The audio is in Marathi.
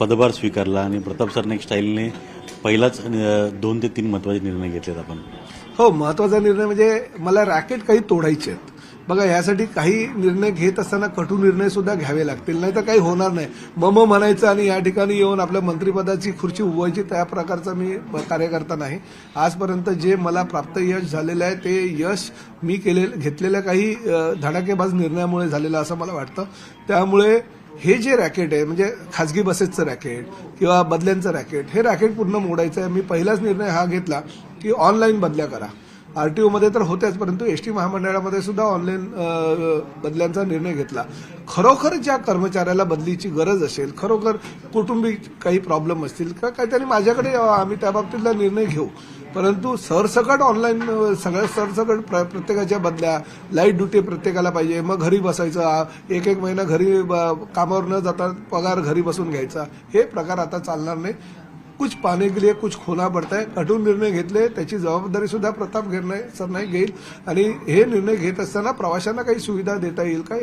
पदभार स्वीकारला आणि प्रताप सरनाईक स्टाईलने पहिलाच दोन ते तीन महत्त्वाचे निर्णय घेतलेत आपण. हो महत्त्वाचा निर्णय म्हणजे मला रॅकेट काही तोडायचे आहेत. बघा यासाठी काही निर्णय घेत असताना कटू निर्णय सुद्धा घ्यावे लागतील नाही तर काही होणार नाही. मम म्हणायचं आणि या ठिकाणी येऊन आपल्या मंत्रिपदाची खुर्ची उभवायची त्या प्रकारचा मी कार्यकर्ता नाही. आजपर्यंत जे मला प्राप्त यश झालेलं आहे ते यश मी केले घेतलेल्या काही धडाकेबाज निर्णयामुळे झालेलं असं मला वाटतं. त्यामुळे हे जे रॅकेट आहे म्हणजे खाजगी बसेसचं रॅकेट किंवा बदल्यांचं रॅकेट हे रॅकेट पूर्ण मोडायचं आहे मी पहिलाच निर्णय हा घेतला की ऑनलाईन बदल्या करा. आरटीओमध्ये तर होत्याच परंतु एस टी महामंडळामध्ये सुद्धा ऑनलाईन बदल्यांचा निर्णय घेतला. खरोखर ज्या कर्मचाऱ्याला बदलीची गरज असेल खरोखर कुटुंबिक काही प्रॉब्लेम असतील का काहीतरी माझ्याकडे आम्ही त्या बाबतीतला निर्णय घेऊ. परंतु सरसकट ऑनलाईन सगळ्या सरसकट प्र- प्रत्येकाच्या बदल्या लाइट ड्युटी प्रत्येकाला पाहिजे. मग घरी बसायचं एक एक महिना घरी ब- कामावर न जाता पगार घरी बसून घ्यायचा. हे प्रकार आता चालणार नाही. कुछ पाने के लिए कुछ खोना पडत आहे कठोर निर्णय घेतले त्याची जबाबदारीसुद्धा प्रताप घेणय नाही घेईल आणि हे निर्णय घेत असताना प्रवाशांना काही सुविधा देता येईल का?